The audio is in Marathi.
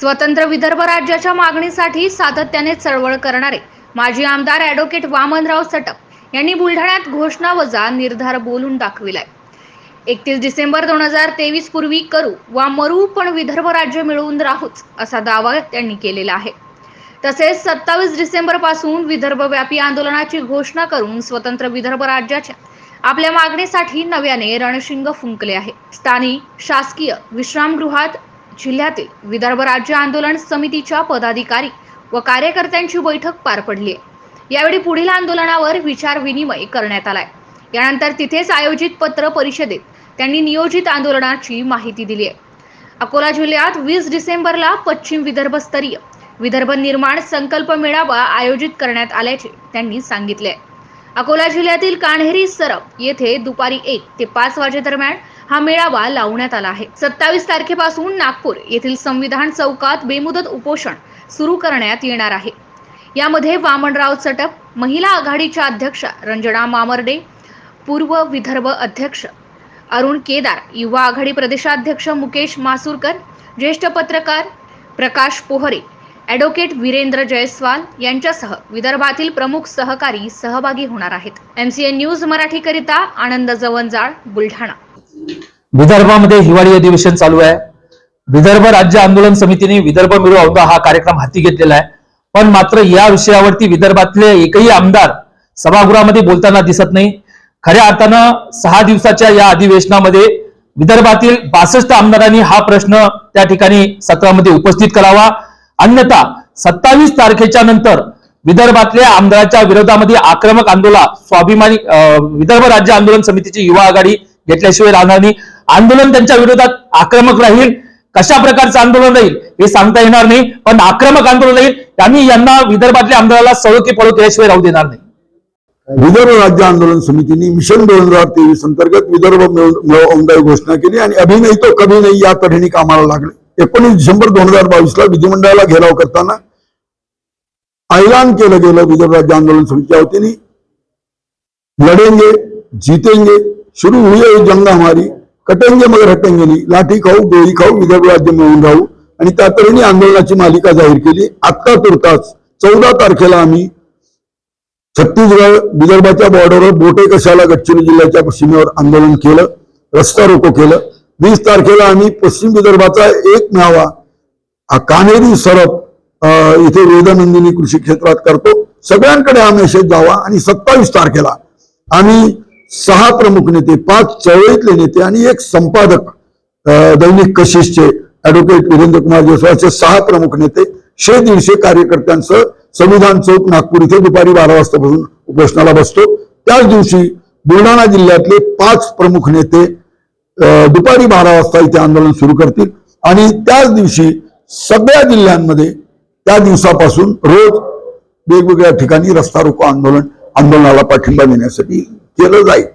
स्वतंत्र विदर्भ राज्याच्या मागणीसाठी सातत्याने चळवळ करणारे माजी आमदार ॲडव्होकेट वामनराव सटप यांनी बुलढाण्यात घोषणा वजा निर्धार बोलून दाखविलाय. एकतीस डिसेंबर दोन हजार तेवीस पूर्वी करू वा मरू पण विदर्भ राज्य मिळवून राहूच असा दावा त्यांनी केलेला आहे. तसेच सत्तावीस डिसेंबरपासून विदर्भव्यापी आंदोलनाची घोषणा करून स्वतंत्र विदर्भ राज्याच्या आपल्या मागणीसाठी नव्याने रणशिंग फुंकले आहे. स्थानिक शासकीय विश्रामगृहात जिल्ह्यातील विदर्भ राज्य आंदोलन समितीच्या पदाधिकारी व कार्यकर्त्यांची बैठक पार पडली आहे. यावेळी पुढील आंदोलनावर विचार विनिमय करण्यात आलाय. यानंतर तिथेच आयोजित पत्र परिषदेत त्यांनी नियोजित आंदोलनाची माहिती दिली आहे. अकोला जिल्ह्यात वीस डिसेंबरला पश्चिम विदर्भ स्तरीय विदर्भ निर्माण संकल्प मेळावा आयोजित करण्यात आल्याचे त्यांनी सांगितले अकोला जिल्ह्यातील कान्हेरी सरप येथे दुपारी एक ते पाच वाजेदरम्यान हा मेळावा लावण्यात आला आहे. सत्तावीस तारखेपासून नागपूर येथील संविधान चौकात बेमुदत उपोषण सुरू करण्यात येणार आहे. यामध्ये वामनराव चटप महिला आघाडीच्या अध्यक्षा रंजना मामर्डे पूर्व विदर्भ अध्यक्ष अरुण केदार युवा आघाडी प्रदेशाध्यक्ष मुकेश मासूरकर ज्येष्ठ पत्रकार प्रकाश पोहरे ॲडव्होकेट वीरेंद्र जयस्वाल यांच्यासह विदर्भातील प्रमुख सहकारी सहभागी होणार आहेत. एमसीएन न्यूज मराठीकरिता आनंद जवंजाळ बुलढाणा. विदर्भामध्ये हिवाळी अधिवेशन चालू आहे. विदर्भ राज्य आंदोलन समितीने विदर्भ मिळू औदा हा कार्यक्रम हाती घेतलेला आहे. पण मात्र या विषयावरती विदर्भातले एकही आमदार सभागृहामध्ये बोलताना दिसत नाही. खऱ्या अर्थानं सहा दिवसाच्या या अधिवेशनामध्ये विदर्भातील बासष्ट आमदारांनी हा प्रश्न त्या ठिकाणी सत्रामध्ये उपस्थित करावा. अन्यथा सत्तावीस तारखेच्या नंतर विदर्भातल्या आमदाराच्या विरोधामध्ये आक्रमक आंदोलन स्वाभिमानी विदर्भ राज्य आंदोलन समितीची युवा आघाडी घेतल्याशिवाय राहणार नाही. आंदोलन त्यांच्या विरोधात आक्रमक राहील. कशा प्रकारचं आंदोलन राहील हे सांगता येणार नाही. पण आक्रमक आंदोलन राहील त्यांनी यांना विदर्भातल्या आमदाराला सळोकी पळो केल्याशिवाय राहू देणार नाही. विदर्भ राज्य आंदोलन समितीने मिशन दोन हजार तेवीस अंतर्गत विदर्भ मिळवून घोषणा केली आणि अभिनय तो कभी नाही या तऱ्हेने कामाला लागले. एकोणीस डिसेंबर दोन हजार बावीसला विधिमंडळाला घेराव करताना ऐलान केलं गेलं विदर्भ राज्य आंदोलन समितीच्या वतीने. लढेंगे जीतेंगे शुरू हुई जंग हमारी. कटंगे मगर हटेंगे लाठी खाऊ गोळी खाऊ विदर्भ राज्य मिळवून राहू. आणि त्या तऱ्हेने आंदोलनाची मालिका जाहीर केली. आत्ता तुर्तास चौदा तारखेला आम्ही छत्तीसगड विदर्भाच्या बॉर्डरवर बोटे कशाला गडचिरोली जिल्ह्याच्या पश्चिमेवर आंदोलन केलं रस्ता रोको केलं. वीस तारखेला आम्ही पश्चिम विदर्भाचा एक मेळावा हा कान्हेरी सरप इथे वेदनंदिनी कृषी क्षेत्रात करतो. सगळ्यांकडे हा मेसेज जावा. आणि सत्तावीस तारखेला आम्ही सहा प्रमुख नेते पाच चळवळीतले नेते आणि एक संपादक दैनिक कशिशचे ऍडव्होकेट वीरेंद्र कुमार जयस्वालचे सहा प्रमुख नेते शे दीडशे कार्यकर्त्यांसह संविधान चौक नागपूर इथे दुपारी बारा वाजतापासून उपोषणाला बसतो. त्याच दिवशी बुलढाणा जिल्ह्यातले पाच प्रमुख नेते अं, दुपारी बारा वाजता इथे आंदोलन सुरू करतील. आणि त्याच दिवशी सगळ्या जिल्ह्यांमध्ये त्या दिवसापासून रोज वेगवेगळ्या ठिकाणी रस्ता रोको आंदोलन आंदोलनाला पाठिंबा देण्यासाठी केलं जाईल